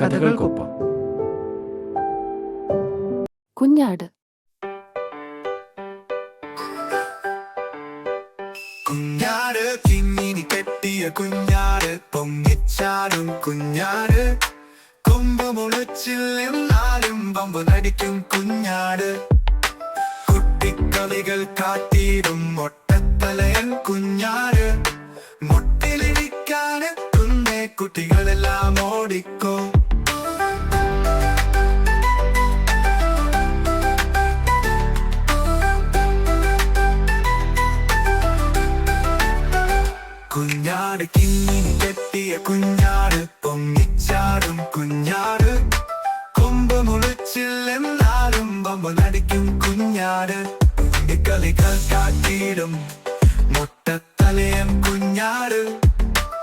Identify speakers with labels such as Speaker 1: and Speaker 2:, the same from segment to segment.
Speaker 1: കഥകൾക്കൊപ്പം.
Speaker 2: കുഞ്ഞാട്.
Speaker 3: കുഞ്ഞാട് കിങ്ങിനി കെട്ടിയ കുഞ്ഞാട് പൊങ്ങിച്ചാടും കുഞ്ഞാട്. കൊമ്പ് മുളച്ചിൽ നിന്നാലും പമ്പ് നടിക്കും കുഞ്ഞാട്. കുട്ടിക്കളികൾ കാട്ടിയിടും മൊട്ടത്തലയൻ കുഞ്ഞാട്. മുട്ടിലിരിക്കാനെത്തുന്നേ കുട്ടികളെല്ലാം ഓടിക്കോ. കുഞ്ഞാട് കിങ്ങിനി കെട്ടിയ കുഞ്ഞാട് പൊങ്ങിച്ചാടും കുഞ്ഞാട്. കൊമ്പ് മുളിച്ചില്ലെന്നാലും പമ്പ നടിക്കും കുഞ്ഞാട്. കളികൾ കാട്ടിയിടും മുട്ടത്തലയം കുഞ്ഞാട്.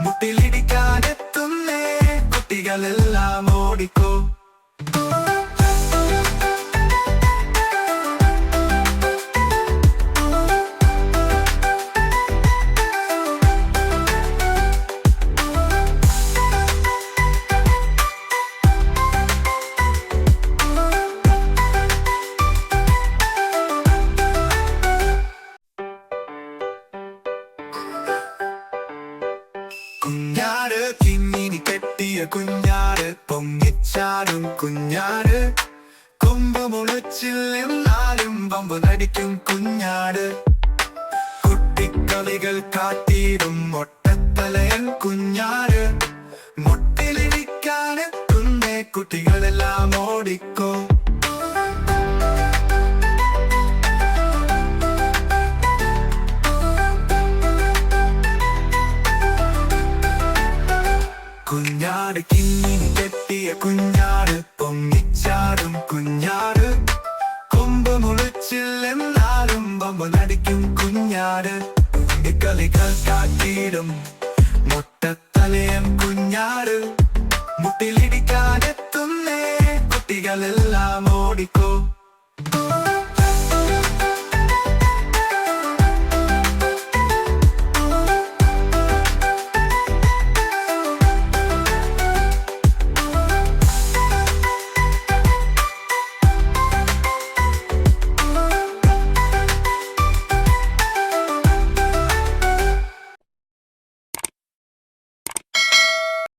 Speaker 3: മുട്ടിലിടിക്കാനെത്തുന്നേ കുട്ടികളെല്ലാം ഓടിക്കോ കുഞ്ഞാട് കിങ്ങിനി കെട്ടിയ കുഞ്ഞാട് പൊങ്ങിച്ചാടും കുഞ്ഞാട്. കൊമ്പ് മുളച്ചില്ലെന്നാലും പമ്പ് നടിക്കും കുഞ്ഞാട്. കുട്ടിക്കളികൾ കാട്ടിയിടും മൊട്ടത്തലയൻ കുഞ്ഞാട്. മുട്ടിലിരിക്കാനെത്തുന്നേ കുട്ടികളെല്ലാം ഓടിക്കോ. കുഞ്ഞാട് കിന്നി കെട്ടിയ കുഞ്ഞാട് പൊങ്ങിച്ചാടും കുഞ്ഞാട്. കൊമ്പ് മുളിച്ചില്ലെന്നാലും പമ്പനടിക്കും കുഞ്ഞാട്. കളികൾ കാട്ടിയിടും മുട്ടത്തലയം കുഞ്ഞാട്. മുട്ടിലിടിക്കാനെത്തുന്നേ കുട്ടികളെല്ലാം ഓടിക്കോ